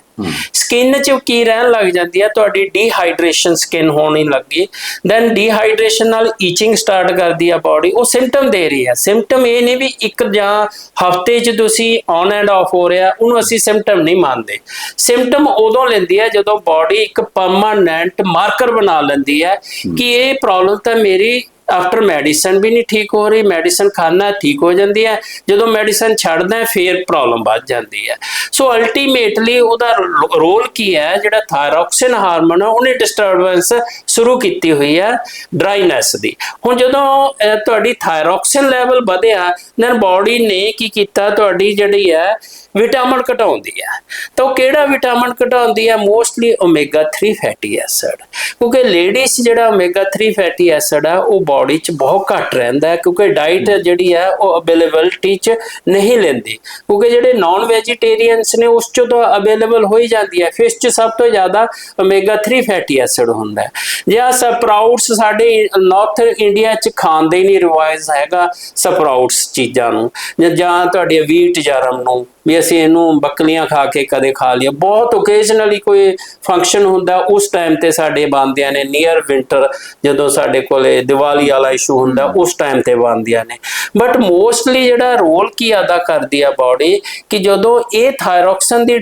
ਸਕਿਨ 'ਚ ਕੀ ਰਹਿਣ ਲੱਗ ਜਾਂਦੀ ਹੈ ਤੁਹਾਡੀ ਡੀਹਾਈਡਰੇਸ਼ਨ ਸਕਿਨ ਹੋਣੀ ਲੱਗੀ ਦੈਨ ਡੀਹਾਈਡਰੇਸ਼ਨ ਨਾਲ ਈਚਿੰਗ ਸਟਾਰਟ ਕਰਦੀ ਆ ਬਾਡੀ ਉਹ ਸਿੰਪਟਮ ਦੇ ਰਹੀ ਹੈ ਸਿੰਪਟਮ ਇਹ ਨਹੀਂ ਵੀ ਇੱਕ ਜਾਂ ਹਫ਼ਤੇ 'ਚ ਤੁਸੀਂ ਔਨ ਐਂਡ ਆਫ ਹੋ ਰਿਹਾ, ਉਹਨੂੰ ਅਸੀਂ ਸਿੰਪਟਮ ਨਹੀਂ ਮੰਨਦੇ। ਸਿੰਪਟਮ ਉਦੋਂ ਲੈਂਦੀ ਹੈ ਜਦੋਂ ਬਾਡੀ ਇੱਕ ਪਰਮਾਨੈਂਟ ਮਾਰਕਰ ਬਣਾ ਲੈਂਦੀ ਹੈ ਕਿ ਇਹ ਪ੍ਰੋਬਲਮ ਤਾਂ ਮੇਰੀ ਆਫਟਰ ਮੈਡੀਸਨ ਵੀ ਨਹੀਂ ਠੀਕ ਹੋ ਰਹੀ ਮੈਡੀਸਨ ਖਾਣਾ ਠੀਕ ਹੋ ਜਾਂਦੀ ਹੈ। ਜਦੋਂ ਮੈਡੀਸਨ ਛੱਡਦਾ ਹੈ, ਫਿਰ ਪ੍ਰੋਬਲਮ ਵੱਧ ਜਾਂਦੀ ਹੈ। ਸੋ ਅਲਟੀਮੇਟਲੀ ਉਹਦਾ ਰੋਲ ਕੀ ਹੈ? ਜਿਹੜਾ ਥਾਇਰੋਕਸਿਨ ਹਾਰਮੋਨ ਹੈ, ਉਹਨੇ ਡਿਸਟਰਬੈਂਸ ਸ਼ੁਰੂ ਕੀਤੀ ਹੋਈ ਹੈ ਡਰਾਈਨੈਸ ਦੀ। ਹੁਣ ਜਦੋਂ ਤੁਹਾਡੀ ਥਾਇਰੋਕਸਿਨ ਲੈਵਲ ਵਧਿਆ ਦੈਨ ਬਾਡੀ ਨੇ ਕੀ ਕੀਤਾ? ਤੁਹਾਡੀ ਜਿਹੜੀ ਹੈ ਵਿਟਾਮਿਨ ਘਟਾਉਂਦੀ ਹੈ। ਤਾਂ ਉਹ ਕਿਹੜਾ ਵਿਟਾਮਿਨ ਘਟਾਉਂਦੀ ਹੈ? ਮੋਸਟਲੀ ਓਮੇਗਾ 3 ਫੈਟੀ ਐਸਿਡ ਕਿਉਂਕਿ ਲੇਡੀਜ਼ ਜਿਹੜਾ ਓਮੇਗਾ 3 ਫੈਟੀ ਐਸਿਡ ਹੈ, ਉਹ ਬਾਡੀ 'ਚ ਬਹੁਤ ਘੱਟ ਰਹਿੰਦਾ ਹੈ ਕਿਉਂਕਿ ਡਾਈਟ ਜਿਹੜੀ ਹੈ ਉਹ ਅਵੇਲੇਬਿਲਟੀ 'ਚ ਨਹੀਂ ਲੈਂਦੀ। ਕਿਉਂਕਿ ਜਿਹੜੇ ਨਾਨ ਵੈਜੀਟੇਰੀਅਨਸ ਨੇ, ਉਸ 'ਚ ਤਾਂ ਅਵੇਲੇਬਲ ਹੋ ਹੀ ਜਾਂਦੀ ਹੈ। ਫਿਸ਼ 'ਚ ਸਭ ਤੋਂ ਜ਼ਿਆਦਾ ਓਮੇਗਾ 3 ਫੈਟੀ ਐਸਿਡ ਹੁੰਦਾ ਹੈ। ਜੇ ਆ ਸਪਰਾਊਟਸ ਸਾਡੇ ਨਾਰਥ ਇੰਡੀਆ 'ਚ ਖਾਣ ਦੇ ਨਹੀਂ ਰਿਵਾਇਜ਼ ਹੈਗਾ ਸਪਰਾਊਟਸ ਚੀਜ਼ਾਂ ਨੂੰ। ਜਾਂ- ਜਾਂ ਤੁਹਾਡੇ ਵੀਟ ਜਰਮ ਨੂੰ। ਵੀ ਅਸੀਂ ਇਹਨੂੰ ਬੱਕਲੀਆਂ ਖਾ ਕੇ ਕਦੇ ਖਾ ਲਿਆ ਬਹੁਤ ਓਕੇਜ਼ਨਲੀ ਕੋਈ ਫੰਕਸ਼ਨ ਹੁੰਦਾ, ਉਸ ਟਾਈਮ ਤੇ ਸਾਡੇ ਬਣਦਿਆਂ ਨੇ ਨੀਅਰ ਵਿੰਟਰ ਜਦੋਂ ਸਾਡੇ ਕੋਲੇ ਦੀਵਾਲੀ ਵਾਲਾ ਇਸ਼ੂ ਹੁੰਦਾ, ਉਸ ਟਾਈਮ ਤੇ ਬਣਦਿਆਂ ਨੇ। ਬਟ ਮੋਸਟਲੀ ਜਿਹੜਾ ਰੋਲ ਕੀ ਅਦਾ ਕਰਦੀ ਆ ਬਾਡੀ ਕਿ ਜਦੋਂ ਇਹ ਥਾਇਰੋਕਸਨ ਦੀ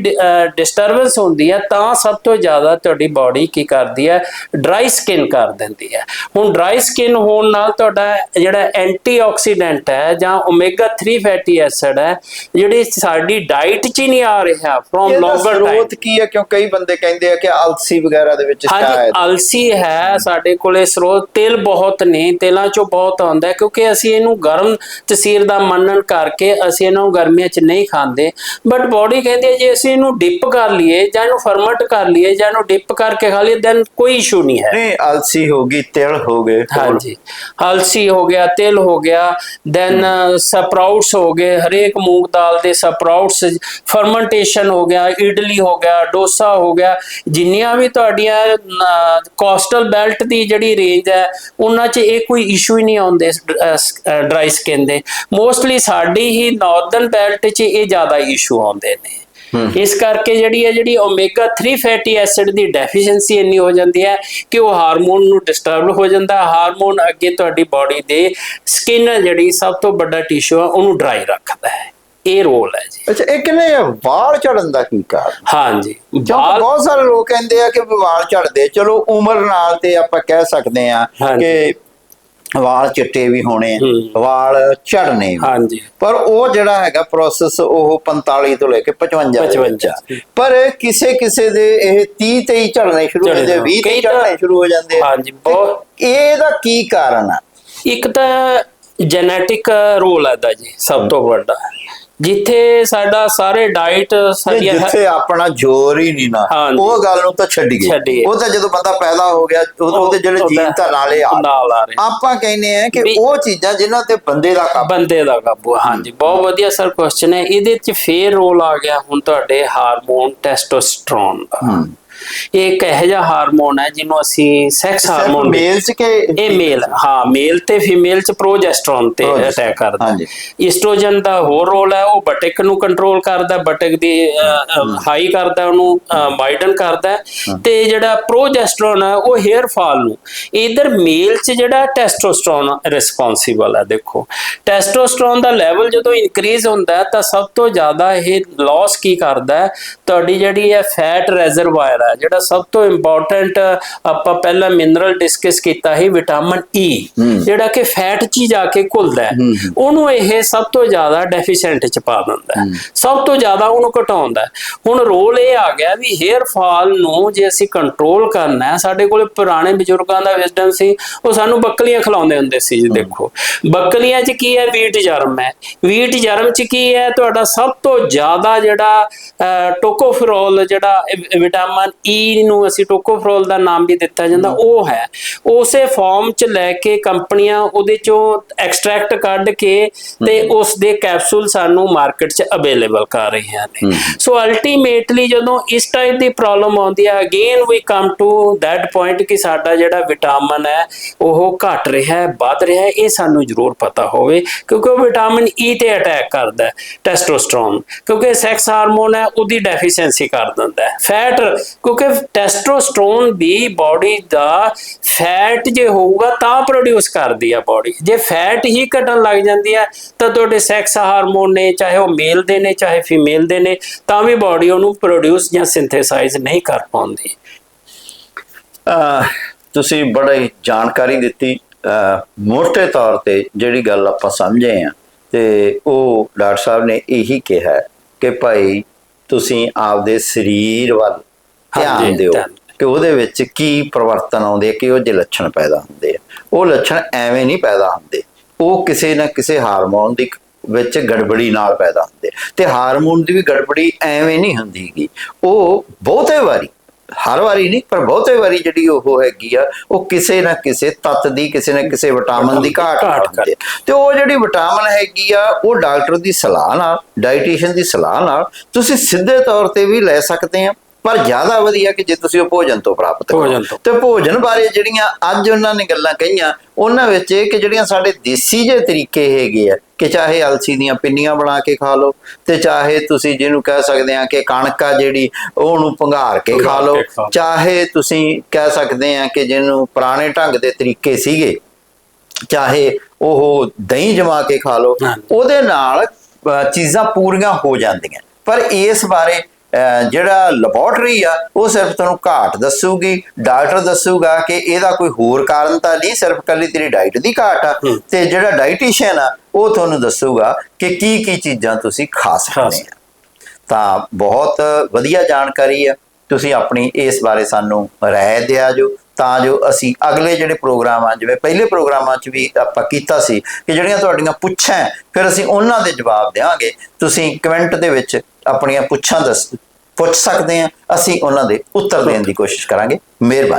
ਡਿਸਟਰਬੈਂਸ ਹੁੰਦੀ ਹੈ ਤਾਂ ਸਭ ਤੋਂ ਜ਼ਿਆਦਾ ਤੁਹਾਡੀ ਬਾਡੀ ਕੀ ਕਰਦੀ ਹੈ ਡਰਾਈ ਸਕਿਨ ਕਰ ਦਿੰਦੀ ਹੈ ਹੁਣ ਡਰਾਈ ਸਕਿਨ ਹੋਣ ਨਾਲ ਤੁਹਾਡਾ ਜਿਹੜਾ ਐਂਟੀਆਕਸੀਡੈਂਟ ਹੈ ਜਾਂ ਓਮੇਗਾ 3 ਫੈਟੀ ਐਸਿਡ ਹੈ, ਜਿਹੜੀ ਸਾਡੀ ਡਾਈਟ 'ਚ ਹੀ ਨਹੀਂ ਆ ਰਿਹਾ ਫਰੋਮ ਲੌਂਗਰ ਸਰੋਤ ਕੀ ਹੈ? ਕਿਉਂ ਕਈ ਬੰਦੇ ਕਹਿੰਦੇ ਆ ਕਿ ਅਲਸੀ ਵਗੈਰਾ ਦੇ ਵਿੱਚ ਸ਼ਾਇਦ। ਅਲਸੀ ਹੈ ਸਾਡੇ ਕੋਲੇ ਸਰੋਤ ਤੇਲ ਬਹੁਤ ਨੇ ਤੇਲਾਂ ਚੋਂ ਬਹੁਤ ਆਉਂਦਾ ਕਿਉਂਕਿ ਅਸੀਂ ਇਹਨੂੰ ਗਰਮ ਤਸੀਰ ਦਾ ਮੰਨਣ ਕਰਕੇ ਅਸੀਂ ਇਹਨਾਂ ਗਰਮੀਆਂ 'ਚ ਨਹੀਂ ਖਾਂਦੇ। ਬਟ ਬਾਡੀ ਕਹਿੰਦੀ ਹੈ ਜੇ ਅਸੀਂ ਇਹਨੂੰ ਡਿਪ ਕਰ ਲਈਏ ਜਾਂ ਇਹਨੂੰ ਫਰਮੈਂਟ ਕਰ ਲਈਏ ਜਾਂ ਇਹਨੂੰ ਡਿਪ ਕਰਕੇ ਖਾ ਲਈਏ ਦੈਨ ਕੋਈ ਇਸ਼ੂ ਨਹੀਂ ਹੈ। ਨਹੀਂ ਅਲਸੀ ਹੋ ਗਈ ਤਿਲ ਹੋ ਗਏ। ਹਾਂਜੀ ਹਲਸੀ ਹੋ ਗਿਆ ਤਿਲ ਹੋ ਗਿਆ ਦੈਨ ਸਪਰਾਊਟਸ ਹੋ ਗਏ ਹਰੇਕ ਮੂੰਗ ਦਾਲ ਦੇ ਸਪਰਾਊਟਸ ਫਰਮੈਂਟੇਸ਼ਨ ਹੋ ਗਿਆ ਇਡਲੀ ਹੋ ਗਿਆ ਡੋਸਾ ਹੋ ਗਿਆ ਜਿੰਨੀਆਂ ਵੀ ਤੁਹਾਡੀਆਂ ਕੋਸਟਲ ਬੈਲਟ ਦੀ ਜਿਹੜੀ ਰੇਂਜ ਹੈ ਉਹਨਾਂ 'ਚ ਇਹ ਕੋਈ ਇਸ਼ੂ ਹੀ ਨਹੀਂ ਆਉਂਦੇ ਡਰਾਈ ਸਕਿਨ ਦੇ। ਮੋਸਟਲੀ ਸਾਡੀ ਹੀ ਨਾਰਥਰਨ ਬੈਲਟ 'ਚ ਇਹ ਜ਼ਿਆਦਾ ਇਸ਼ੂ ਆਉਂਦੇ ਨੇ। ਇਸ ਕਰਕੇ ਜਿਹੜੀ ਹੈ ਜਿਹੜੀ ਓਮੇਗਾ 3 ਫੈਟੀ ਐਸਿਡ ਦੀ ਡੈਫੀਸ਼ੀਐਂਸੀ ਇੰਨੀ ਹੋ ਜਾਂਦੀ ਹੈ ਕਿ ਉਹ ਹਾਰਮੋਨ ਨੂੰ ਡਿਸਟਰਬ ਹੋ ਜਾਂਦਾ ਹੈ। ਹਾਰਮੋਨ ਅੱਗੇ ਤੁਹਾਡੀ ਬਾਡੀ ਦੇ ਸਕਿਨ ਜਿਹੜੀ ਸਭ ਤੋਂ ਵੱਡਾ ਟਿਸ਼ੂ ਹੈ ਉਹਨੂੰ ਡਰਾਈ ਰੱਖਦਾ ਹੈ। ਇਹ ਰੋਲ ਹੈ ਜੀ ਅੱਛਾ ਇਹ ਕਿੰਨੇ ਵਾਲ ਝੜਨ ਦਾ ਕੀ ਕਾਰਨ ਹਾਂਜੀ ਕਿਉਂਕਿ ਬਹੁਤ ਸਾਰੇ ਲੋਕ ਕਹਿੰਦੇ ਆ ਕਿ ਵਾਲ ਝੜਦੇ ਚਲੋ ਉਮਰ ਨਾਲ ਤੇ ਆਪਾਂ ਕਹਿ ਸਕਦੇ ਆ। ਕਿ ਵਾਲ ਚਿੱਟੇ ਵੀ ਹੋਣੇ। ਵਾਲ ਝੜਨੇ। ਹਾਂਜੀ ਪਰ ਉਹ ਜਿਹੜਾ ਹੈਗਾ ਪ੍ਰੋਸੈਸ ਉਹ 45 ਤੋਂ ਲੈ ਕੇ 55 ਦੇ ਵਿੱਚ 55 ਆ। ਪਰ ਕਿਸੇ ਕਿਸੇ ਦੇ ਇਹ 30 ਤੇ ਹੀ ਝੜਨੇ ਸ਼ੁਰੂ ਹੋ ਜਾਂਦੇ 20 ਤੇ ਝੜਨੇ ਸ਼ੁਰੂ ਹੋ ਜਾਂਦੇ। ਹਾਂਜੀ, ਬਹੁਤ- ਇਹਦਾ ਕੀ ਕਾਰਨ ਆ ਇੱਕ ਤਾਂ ਜੈਨੇਟਿਕ ਰੋਲ ਹੈ ਦਾ ਜੀ ਸਭ ਤੋਂ ਵੱਡਾ ਜਿੱਥੇ ਸਾਡਾ ਸਾਰੇ ਡਾਈਟ ਸਾਡੀਆਂ ਜਿੱਥੇ ਆਪਣਾ ਜ਼ੋਰ ਹੀ ਨਹੀਂ ਨਾ। ਉਹ ਗੱਲ ਨੂੰ ਤਾਂ ਛੱਡੀਏ ਛੱਡੀਏ। ਉਹ ਤਾਂ ਜਦੋਂ ਬੰਦਾ ਪੈਦਾ ਹੋ ਗਿਆ ਉਹ- ਉਹਦੇ ਜਿਹੜੇ ਜੀਨ ਤਾਂ ਨਾਲੇ ਆ ਆਪਾਂ ਕਹਿੰਦੇ ਆ ਕਿ ਉਹ ਚੀਜ਼ਾਂ ਜਿਨ੍ਹਾਂ ਤੇ ਬੰਦੇ ਦਾ ਕਾਬੂ ਬੰਦੇ ਦਾ ਕਾਬੂ ਹਾਂਜੀ ਬਹੁਤ ਵਧੀਆ ਸਰ ਕੁਐਸਚਨ ਹੈ ਇਹਦੇ ਚ ਫੇਰ ਰੋਲ ਆ ਗਿਆ ਹੁਣ ਤੁਹਾਡੇ ਹਾਰਮੋਨ ਟੈਸਟੋਸਟਰੋਨ ਦਾ। ਇਹ ਇੱਕ ਇਹੋ ਜਿਹਾ ਹਾਰਮੋਨ ਹੈ ਜਿਹਨੂੰ ਅਸੀਂ ਸੈਕਸ ਹਾਰਮੋਨ ਮੇਲ ਚ ਕਿ ਇਹ ਮੇਲ ਹਾਂ ਮੇਲ ਤੇ ਫੀਮੇਲ ਚ ਪ੍ਰੋਜੈਸਟਰੋਨ ਤੇ ਅਟੈਕ ਕਰਦਾ ਹਾਂਜੀ। ਈਸਟ੍ਰੋਜਨ ਦਾ ਹੋਰ ਰੋਲ ਹੈ ਉਹ ਬਟਕ ਨੂੰ ਕੰਟਰੋਲ ਕਰਦਾ ਬਟਕ ਦੀ ਹਾਈ ਕਰਦਾ ਉਹਨੂੰ ਵਾਈਡਨ ਕਰਦਾ ਤੇ ਜਿਹੜਾ ਪ੍ਰੋਜੈਸਟਰੋਨ ਹੈ ਉਹ ਹੇਅਰ ਫਾਲ ਨੂੰ। ਇਧਰ ਮੇਲ ਚ ਜਿਹੜਾ ਟੈਸਟੋਸਟਰੋਨ ਰਿਸਪੌਂਸਿਬਲ ਹੈ ਦੇਖੋ। ਟੈਸਟੋਸਟਰੋਨ ਦਾ ਲੈਵਲ ਜਦੋਂ ਇਨਕਰੀਜ਼ ਹੁੰਦਾ ਤਾਂ ਸਭ ਤੋਂ ਜ਼ਿਆਦਾ ਇਹ ਲਾਸ ਕੀ ਕਰਦਾ ਤੁਹਾਡੀ ਜਿਹੜੀ ਹੈ ਫੈਟ ਰਿਜ਼ਰਵਾਇਰ ਹੈ ਜਿਹੜਾ ਸਭ ਤੋਂ ਇੰਪੋਰਟੈਂਟ ਆਪਾਂ ਪਹਿਲਾਂ ਮਿਨਰਲ ਡਿਸਕਸ ਕੀਤਾ ਸੀ ਵਿਟਾਮਿਨ ਈ ਜਿਹੜਾ ਕਿ ਫੈਟ 'ਚ ਜਾ ਕੇ ਘੁਲਦਾ ਹੈ ਉਹਨੂੰ ਇਹ ਸਭ ਤੋਂ ਜ਼ਿਆਦਾ ਡੈਫੀਸ਼ੀਐਂਟ 'ਚ ਪਾ ਦਿੰਦਾ ਹੈ। ਸਭ ਤੋਂ ਜ਼ਿਆਦਾ ਉਹਨੂੰ ਘਟਾਉਂਦਾ ਹੁਣ ਰੋਲ ਇਹ ਆ ਗਿਆ ਵੀ ਹੇਅਰ ਫਾਲ ਨੂੰ ਜੇ ਅਸੀਂ ਕੰਟਰੋਲ ਕਰਨਾ ਹੈ ਸਾਡੇ ਕੋਲੇ ਪੁਰਾਣੇ ਬਜ਼ੁਰਗਾਂ ਦਾ ਵਿਜ਼ਡਮ ਸੀ ਉਹ ਸਾਨੂੰ ਬੱਕਲੀਆਂ ਖਿਲਾਉਂਦੇ ਹੁੰਦੇ ਸੀ ਜੀ ਦੇਖੋ। ਬੱਕਲੀਆਂ 'ਚ ਕੀ ਹੈ? ਵੀਟ ਜਰਮ ਹੈ। ਵੀਟ ਜਰਮ 'ਚ ਕੀ ਹੈ? ਤੁਹਾਡਾ ਸਭ ਤੋਂ ਜ਼ਿਆਦਾ ਜਿਹੜਾ ਟੋਕੋਫਰੋਲ ਜਿਹੜਾ ਵਿਟਾਮਿਨ ਈ ਨੂੰ ਅਸੀਂ ਟੋਕੋਫਰੋਲ ਦਾ ਨਾਮ ਵੀ ਦਿੱਤਾ ਜਾਂਦਾ ਉਹ ਹੈ। ਉਸੇ ਫਾਰਮ 'ਚ ਲੈ ਕੇ ਕੰਪਨੀਆਂ ਉਹਦੇ 'ਚੋਂ ਐਕਸਟ੍ਰੈਕਟ ਕੱਢ ਕੇ ਤੇ ਉਸ ਦੇ ਕੈਪਸੂਲ ਸਾਨੂੰ ਮਾਰਕੀਟ 'ਚ ਅਵੇਲੇਬਲ ਕਰ ਰਹੀਆਂ ਨੇ। ਸੋ ਅਲਟੀਮੇਟਲੀ ਜਦੋਂ ਇਸ ਟਾਈਪ ਦੀ ਪ੍ਰੋਬਲਮ ਆਉਂਦੀ ਹੈ ਅਗੇਨ ਵੀ ਕਮ ਟੂ ਦੈਟ ਪੁਆਇੰਟ ਕਿ ਸਾਡਾ ਜਿਹੜਾ ਵਿਟਾਮਿਨ ਹੈ ਉਹ ਘਟ ਰਿਹਾ ਹੈ ਵੱਧ ਰਿਹਾ ਹੈ ਇਹ ਸਾਨੂੰ ਜ਼ਰੂਰ ਪਤਾ ਹੋਵੇ ਕਿਉਂਕਿ ਉਹ ਵਿਟਾਮਿਨ ਈ ਤੇ ਅਟੈਕ ਕਰਦਾ ਹੈ ਟੈਸਟੋਸਟਰੋਨ ਕਿਉਂਕਿ ਸੈਕਸ ਹਾਰਮੋਨ ਹੈ ਉਹਦੀ ਡੈਫੀਸ਼ੀਐਂਸੀ ਕਰ ਦਿੰਦਾ ਹੈ। ਫੈਟ ਕਿਉਂਕਿ ਟੈਸਟੋਸਟਰੋਨ ਵੀ ਬਾਡੀ ਦਾ ਫੈਟ ਜੇ ਹੋਊਗਾ ਤਾਂ ਪ੍ਰੋਡਿਊਸ ਕਰਦੀ ਆ ਬਾਡੀ ਜੇ ਫੈਟ ਹੀ ਘਟਣ ਲੱਗ ਜਾਂਦੀ ਹੈ ਤਾਂ ਤੁਹਾਡੇ ਸੈਕਸ ਹਾਰਮੋਨ ਨੇ, ਚਾਹੇ ਉਹ ਮੇਲ ਦੇ ਨੇ, ਚਾਹੇ ਫੀਮੇਲ ਦੇ ਨੇ, ਤਾਂ ਵੀ ਬਾਡੀ ਉਹਨੂੰ ਪ੍ਰੋਡਿਊਸ ਜਾਂ ਸਿੰਥੇਸਾਈਜ਼ ਨਹੀਂ ਕਰ ਪਾਉਂਦੀ। ਤੁਸੀਂ ਬੜੀ ਜਾਣਕਾਰੀ ਦਿੱਤੀ। ਮੋਟੇ ਤੌਰ ਤੇ ਜਿਹੜੀ ਗੱਲ ਆਪਾਂ ਸਮਝੇ ਆ, ਤੇ ਉਹ ਡਾਕਟਰ ਸਾਹਿਬ ਨੇ ਇਹੀ ਕਿਹਾ ਕਿ ਭਾਈ ਤੁਸੀਂ ਆਪਦੇ ਸਰੀਰ ਵੱਲ ਧਿਆਨ ਦਿਓ। ਕਿ ਉਹਦੇ ਵਿੱਚ ਕੀ ਪਰਿਵਰਤਨ ਆਉਂਦੇ ਆ ਕਿਹੋ ਜਿਹੇ ਲੱਛਣ ਪੈਦਾ ਹੁੰਦੇ ਆ ਉਹ ਲੱਛਣ ਐਵੇਂ ਨਹੀਂ ਪੈਦਾ ਹੁੰਦੇ ਉਹ ਕਿਸੇ ਨਾ ਕਿਸੇ ਹਾਰਮੋਨ ਦੀ ਵਿੱਚ ਗੜਬੜੀ ਨਾਲ ਪੈਦਾ ਹੁੰਦੇ। ਤੇ ਹਾਰਮੋਨ ਦੀ ਵੀ ਗੜਬੜੀ ਐਵੇਂ ਨਹੀਂ ਹੁੰਦੀਗੀ ਉਹ ਬਹੁਤੇ ਵਾਰੀ ਹਰ ਵਾਰੀ ਨਹੀਂ ਪਰ ਬਹੁਤੇ ਵਾਰੀ ਜਿਹੜੀ ਉਹ ਹੈਗੀ ਆ ਉਹ ਕਿਸੇ ਨਾ ਕਿਸੇ ਤੱਤ ਦੀ ਕਿਸੇ ਨਾ ਕਿਸੇ ਵਿਟਾਮਿਨ ਦੀ ਘਾਟ ਹੁੰਦੀ। ਤੇ ਉਹ ਜਿਹੜੀ ਵਿਟਾਮਿਨ ਹੈਗੀ ਆ ਉਹ ਡਾਕਟਰ ਦੀ ਸਲਾਹ ਨਾਲ ਡਾਈਟੀਸ਼ੀਅਨ ਦੀ ਸਲਾਹ ਨਾਲ ਤੁਸੀਂ ਸਿੱਧੇ ਤੌਰ ਤੇ ਵੀ ਲੈ ਸਕਦੇ ਆ ਪਰ ਜ਼ਿਆਦਾ ਵਧੀਆ ਕਿ ਜੇ ਤੁਸੀਂ ਉਹ ਭੋਜਨ ਤੋਂ ਪ੍ਰਾਪਤ ਕਰੋ ਤੋਂ। ਭੋਜਨ ਬਾਰੇ ਜਿਹੜੀਆਂ ਅੱਜ ਉਹਨਾਂ ਨੇ ਗੱਲਾਂ ਕਹੀਆਂ ਉਹਨਾਂ ਵਿੱਚ ਇਹ ਕਿ ਜਿਹੜੀਆਂ ਸਾਡੇ ਦੇਸੀ ਜੇ ਤਰੀਕੇ ਹੈਗੇ ਆ ਕਿ ਚਾਹੇ ਅਲਸੀ ਦੀਆਂ ਪਿੰਨੀਆਂ ਬਣਾ ਕੇ ਖਾ ਲਓ ਤੇ ਚਾਹੇ ਤੁਸੀਂ ਜਿਹਨੂੰ ਕਹਿ ਸਕਦੇ ਆ ਕਿ ਕਣਕ ਆ ਜਿਹੜੀ ਉਹਨੂੰ ਭੰਗਾਰ ਕੇ ਖਾ ਲਓ। ਚਾਹੇ ਤੁਸੀਂ ਕਹਿ ਸਕਦੇ ਆ ਕਿ ਜਿਹਨੂੰ ਪੁਰਾਣੇ ਢੰਗ ਦੇ ਤਰੀਕੇ ਸੀਗੇ ਚਾਹੇ ਉਹ ਦਹੀਂ ਜਮਾ ਕੇ ਖਾ ਲਓ। ਉਹਦੇ ਨਾਲ ਚੀਜ਼ਾਂ ਪੂਰੀਆਂ ਹੋ ਜਾਂਦੀਆਂ ਪਰ ਇਸ ਬਾਰੇ ਜਿਹੜਾ ਲੈਬੋਰਟਰੀ ਆ ਉਹ ਸਿਰਫ ਤੁਹਾਨੂੰ ਘਾਟ ਦੱਸੂਗੀ। ਡਾਕਟਰ ਦੱਸੂਗਾ ਕਿ ਇਹਦਾ ਕੋਈ ਹੋਰ ਕਾਰਨ ਤਾਂ ਨਹੀਂ ਸਿਰਫ ਕੱਲੀ ਤੇਰੀ ਡਾਈਟ ਦੀ ਘਾਟ ਆ। ਤੇ ਜਿਹੜਾ ਡਾਈਟੀਸ਼ੀਅਨ ਆ ਉਹ ਤੁਹਾਨੂੰ ਦੱਸੂਗਾ ਕਿ ਕੀ ਕੀ ਚੀਜ਼ਾਂ ਤੁਸੀਂ ਖਾ ਸਕਦੇ ਆ। ਤਾਂ ਬਹੁਤ ਵਧੀਆ ਜਾਣਕਾਰੀ ਆ। ਤੁਸੀਂ ਆਪਣੀ ਇਸ ਬਾਰੇ ਸਾਨੂੰ ਰਾਏ ਦਿਆ ਜੋ ਤਾਂ ਜੋ ਅਸੀਂ ਅਗਲੇ ਜਿਹੜੇ ਪ੍ਰੋਗਰਾਮ ਆ ਜਿਵੇਂ ਪਹਿਲੇ ਪ੍ਰੋਗਰਾਮਾਂ 'ਚ ਵੀ ਆਪਾਂ ਕੀਤਾ ਸੀ ਕਿ ਜਿਹੜੀਆਂ ਤੁਹਾਡੀਆਂ ਪੁੱਛਾਂ ਫਿਰ ਅਸੀਂ ਉਹਨਾਂ ਦੇ ਜਵਾਬ ਦੇਵਾਂਗੇ ਤੁਸੀਂ ਕਮੈਂਟ ਦੇ ਵਿੱਚ ਆਪਣੀਆਂ ਪੁੱਛਾਂ ਦੱਸ ਪੁੱਛ ਸਕਦੇ ਆ ਅਸੀਂ ਉਹਨਾਂ ਦੇ ਉੱਤਰ ਦੇਣ ਦੀ ਕੋਸ਼ਿਸ਼ ਕਰਾਂਗੇ। ਮਿਹਰਬਾਨੀ।